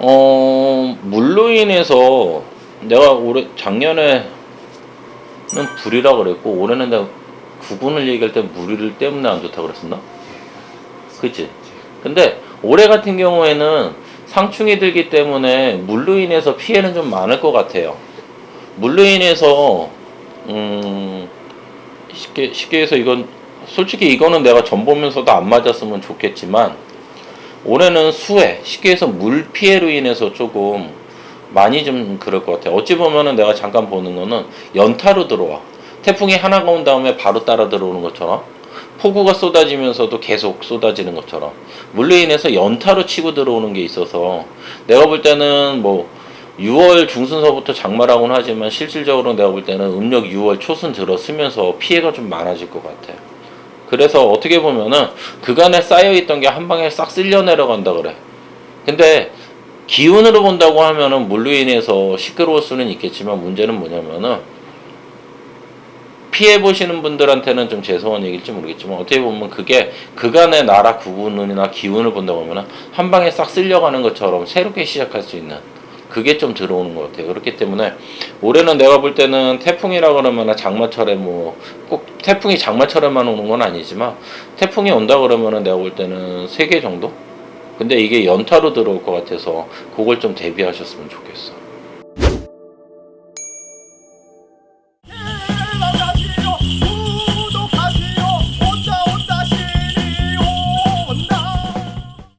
어 물로 인해서 내가 올해 작년에는 불이라 그랬고 올해는 내가 구분을 얘기할 때 물일 때문에 안 좋다 그랬었나? 그치? 근데 올해 같은 경우에는 상충이 들기 때문에 물로 인해서 피해는 좀 많을 것 같아요. 물로 인해서 음 쉽게 쉽게 해서 이건 솔직히 이거는 내가 전 보면서도 안 맞았으면 좋겠지만 올해는 수해 쉽게 해서 물 피해로 인해서 조금 많이 좀 그럴 것 같아요. 어찌 보면은 내가 잠깐 보는 거는 연타로 들어와. 태풍이 하나가 온 다음에 바로 따라 들어오는 것처럼 폭우가 쏟아지면서도 계속 쏟아지는 것처럼 물로 인해서 연타로 치고 들어오는 게 있어서 내가 볼 때는 뭐 6월 중순서부터 장마라고는 하지만 실질적으로 내가 볼 때는 음력 6월 초순 들어서면서 피해가 좀 많아질 것 같아요. 그래서 어떻게 보면은 그간에 쌓여있던 게 한 방에 싹 쓸려 내려간다 그래. 근데 기운으로 본다고 하면은 물로 인해서 시끄러울 수는 있겠지만 문제는 뭐냐면은 피해 보시는 분들한테는 좀 죄송한 얘기일지 모르겠지만 어떻게 보면 그게 그간의 나라 구분이나 기운을 본다고 하면은 한 방에 싹 쓸려가는 것처럼 새롭게 시작할 수 있는 그게 좀 들어오는 것 같아요. 그렇기 때문에 올해는 내가 볼 때는 태풍이라 그러면은 장마철에 뭐 꼭 태풍이 장마철에만 오는 건 아니지만 태풍이 온다 그러면은 내가 볼 때는 세 개 정도? 근데 이게 연타로 들어올 것 같아서 그걸 좀 대비하셨으면 좋겠어.